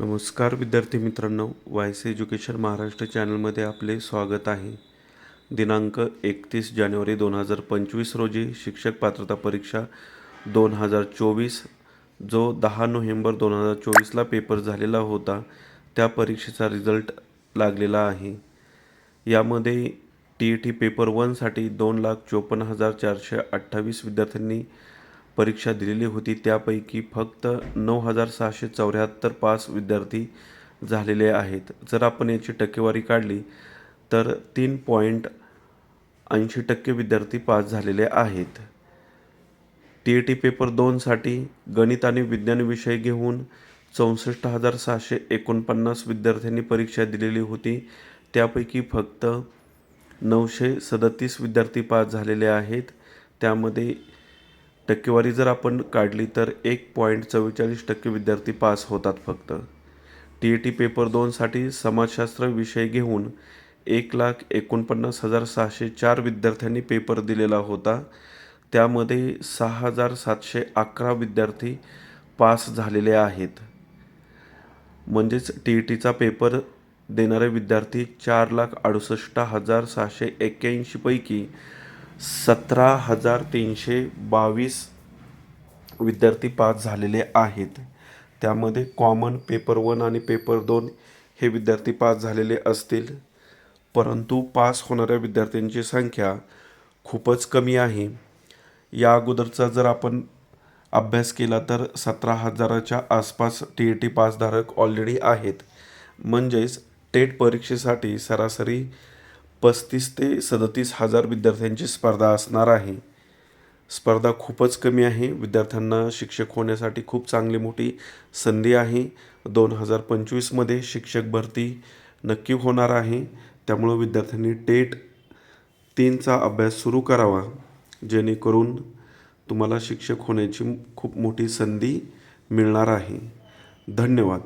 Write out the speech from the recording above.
नमस्कार विद्यार्थी मित्रांनो वायस एज्युकेशन महाराष्ट्र चॅनलमध्ये आपले स्वागत आहे. दिनांक एकतीस जानेवारी दोन हजार पंचवीस रोजी शिक्षक पात्रता परीक्षा दोन हजार चोवीस जो दहा नोव्हेंबर दोन हजार चोवीसला पेपर झालेला होता त्या परीक्षेचा रिझल्ट लागलेला आहे. यामध्ये टी ई टी पेपर वनसाठी दोन लाख चोपन्न हजार चारशे अठ्ठावीस विद्यार्थ्यांनी परीक्षा दिलेली होती. त्यापैकी फक्त नऊ हजार सहाशे चौऱ्याहत्तर पास विद्यार्थी झालेले आहेत. जर आपण याची टक्केवारी काढली तर तीन पॉईंट ऐंशी टक्के विद्यार्थी पास झालेले आहेत. टी ए टी पेपर दोनसाठी गणित आणि विज्ञान विषय घेऊन चौसष्ट हजार सहाशे एकोणपन्नास विद्यार्थ्यांनी परीक्षा दिलेली होती. त्यापैकी फक्त नऊशे सदतीस विद्यार्थी पास झालेले आहेत. त्यामध्ये टक्केवारी जर आपण काढली तर एक पॉईंट चव्वेचाळीस टक्के विद्यार्थी पास होतात फक्त. टी ई टी पेपर दोनसाठी समाजशास्त्र विषय घेऊन एक लाख एकोणपन्नास हजार सहाशे चार विद्यार्थ्यांनी पेपर दिलेला होता. त्यामध्ये सहा हजार सातशे अकरा विद्यार्थी पास झालेले आहेत. म्हणजेच टी ई टीचा पेपर देणारे विद्यार्थी चार लाख अडुसष्ट हजार सहाशे एक्क्याऐंशीपैकी सतरा हजार तीनशे बावीस विद्यार्थी पास झालेले आहेत. त्यामध्ये कॉमन पेपर वन आणि पेपर दोन हे विद्यार्थी पास झालेले असतील. परंतु पास होणाऱ्या विद्यार्थ्यांची संख्या खूपच कमी आहे. या अगोदरचा जर आपण अभ्यास केला तर सतरा हजाराच्या आसपास टी ई टी पासधारक ऑलरेडी आहेत. म्हणजेच टेट परीक्षेसाठी सरासरी पस्तीस ते सदतीस हजार विद्यार्थ्यांची स्पर्धा असणार आहे. स्पर्धा खूपच कमी आहे. विद्यार्थ्यांना शिक्षक होण्यासाठी खूप चांगली मोठी संधी आहे. दोन हजार पंचवीसमध्ये शिक्षक भरती नक्की होणार आहे. त्यामुळं विद्यार्थ्यांनी टेट तीनचा अभ्यास सुरू करावा. जेणेकरून तुम्हाला शिक्षक होण्याची खूप मोठी संधी मिळणार आहे. धन्यवाद.